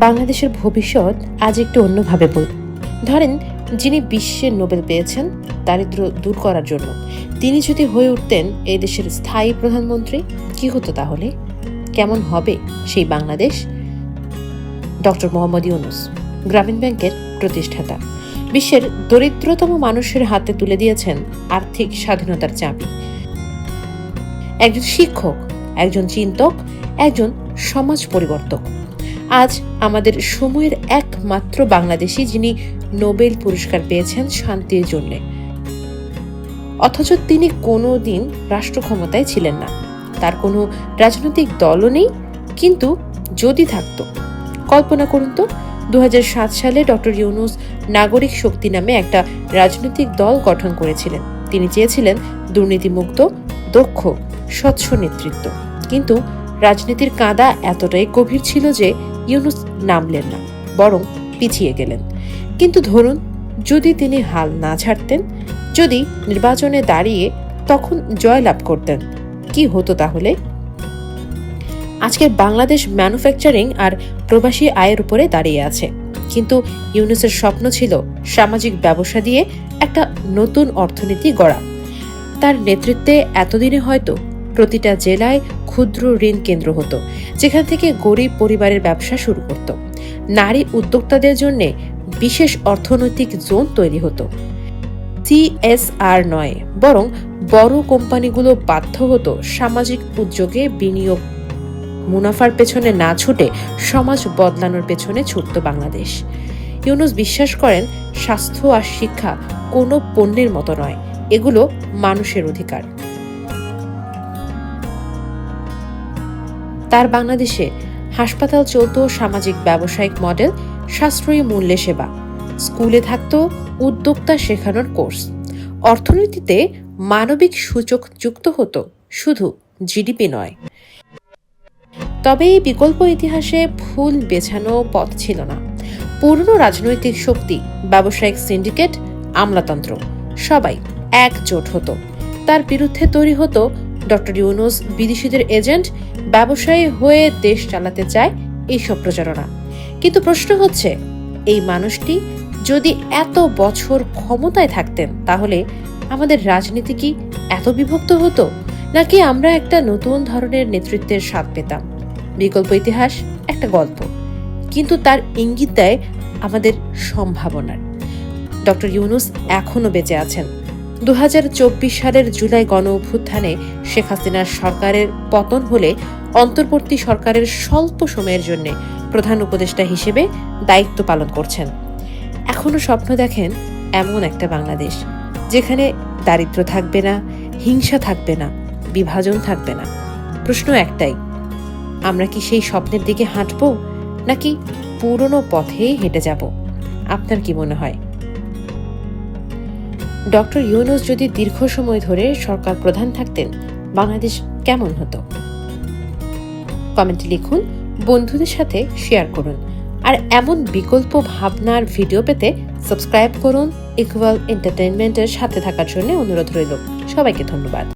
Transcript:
বাংলাদেশের ভবিষ্যৎ আজ একটু অন্যভাবে বল ধরেন, যিনি বিশ্বের নোবেল পেয়েছেন দারিদ্র দূর করার জন্য। তিনি যদি হয়ে উঠতেন এই দেশের স্থায়ী প্রধানমন্ত্রী, কি হতো তাহলে? কেমন হবে সেই বাংলাদেশ? ডক্টর মোহাম্মদ ইউনুস, গ্রামীণ ব্যাংকের প্রতিষ্ঠাতা। বিশ্বের দরিদ্রতম মানুষের হাতে তুলে দিয়েছেন আর্থিক স্বাধীনতার চাবি। একজন শিক্ষক, একজন চিন্তক, একজন সমাজ পরিবর্তক। আজ আমাদের সময়ের একমাত্র বাংলাদেশি যিনি নোবেল পুরস্কার পেয়েছেন শান্তির জন্য। অথচ তিনি কোনো দিন রাষ্ট্র ক্ষমতায় ছিলেন না। তার কোনো রাজনৈতিক দলও নেই, কিন্তু যদি থাকতো। কল্পনা করুন তো দু হাজার সাত সালে ডক্টর ইউনুস নাগরিক শক্তি নামে একটা রাজনৈতিক দল গঠন করেছিলেন। তিনি চেয়েছিলেন দুর্নীতিমুক্ত দক্ষ, স্বচ্ছ নেতৃত্ব। কিন্তু রাজনীতির কাঁদা এতটাই গভীর ছিল যে ইউনুস নামলেন না, বরং পিছিয়ে গেলেন। কিন্তু ধরুন, যদি তিনি হাল না ছাড়তেন, যদি নির্বাচনে দাঁড়িয়ে তখন জয়লাভ করতেন, কি হতো তাহলে? আজকের বাংলাদেশ ম্যানুফ্যাকচারিং আর প্রবাসী আয়ের উপরে দাঁড়িয়ে আছে। কিন্তু ইউনুসের স্বপ্ন ছিল সামাজিক ব্যবসা দিয়ে একটা নতুন অর্থনীতি গড়া। তার নেতৃত্বে এতদিনে হয়তো প্রতিটা জেলায় ক্ষুদ্র ঋণ কেন্দ্র হতো, যেখান থেকে গরিব পরিবারের ব্যবসা শুরু করত। নারী উদ্যোক্তাদের জন্য বিশেষ অর্থনৈতিক জোন তৈরি হতো। সিএসআর নয়, বরং বড় কোম্পানিগুলো বাধ্য হতো সামাজিক উদ্যোগে বিনিয়োগ মুনাফার পেছনে না ছুটে সমাজ বদলানোর পেছনে ছুটত বাংলাদেশ। ইউনুস বিশ্বাস করেন, স্বাস্থ্য আর শিক্ষা কোনো পণ্যের মতো নয় এগুলো মানুষের অধিকার। তার বাংলাদেশে হাসপাতাল চলত সামাজিক ব্যবসায়িক মডেল, সাশ্রয়ী মূল্যে সেবা। স্কুলে থাকত উদ্যোক্তা শেখানোর কোর্স। অর্থনীতিতে মানবিক সূচক যুক্ত হতো শুধু জিডিপি নয়। তবে এই বিকল্প ইতিহাসে ফুল বেছানো পথ ছিল না। পুরনো রাজনৈতিক শক্তি, ব্যবসায়িক সিন্ডিকেট, আমলাতন্ত্র, সবাই একজোট হতো। তার বিরুদ্ধে তৈরি হতো ডক্টর ইউনুস বিদেশিদের এজেন্ট, ব্যবসায়ী হয়ে দেশ চালাতে চায় এইসব প্রচারণা। কিন্তু প্রশ্ন হচ্ছে, এই মানুষটি যদি এত বছর ক্ষমতায় থাকতেন, তাহলে আমাদের রাজনীতি কি এত বিভক্ত হতো? নাকি আমরা একটা নতুন ধরনের নেতৃত্বের স্বাদ পেতাম? বিকল্প ইতিহাস, একটা গল্প। কিন্তু তার ইঙ্গিত দেয় আমাদের সম্ভাবনার। ডক্টর ইউনুস এখনও বেঁচে আছেন। দু হাজার চব্বিশ সালের জুলাই গণ অভ্যুত্থানে শেখ হাসিনার সরকারের পতন হলে অন্তর্বর্তী সরকারের স্বল্প সময়ের জন্য প্রধান উপদেষ্টা হিসেবে দায়িত্ব পালন করছেন। এখনও স্বপ্ন দেখেন এমন একটা বাংলাদেশ, যেখানে দারিদ্র থাকবে না, হিংসা থাকবে না, বিভাজন থাকবে না। প্রশ্ন একটাই, আমরা কি সেই স্বপ্নের দিকে হাঁটবো, নাকি পুরনো পথেই হেঁটে যাব? আপনার কি মনে হয়? ডক্টর ইউনুস যদি দীর্ঘ সময় ধরে সরকার প্রধান থাকতেন, বাংলাদেশ কেমন হতো? কমেন্টে লিখুন, বন্ধুদের সাথে শেয়ার করুন। আর এমন বিকল্প ভাবনার ভিডিও পেতে সাবস্ক্রাইব করুন ইকুয়াল এন্টারটেনমেন্টের সাথে থাকার জন্য অনুরোধ রইল। সবাইকে ধন্যবাদ।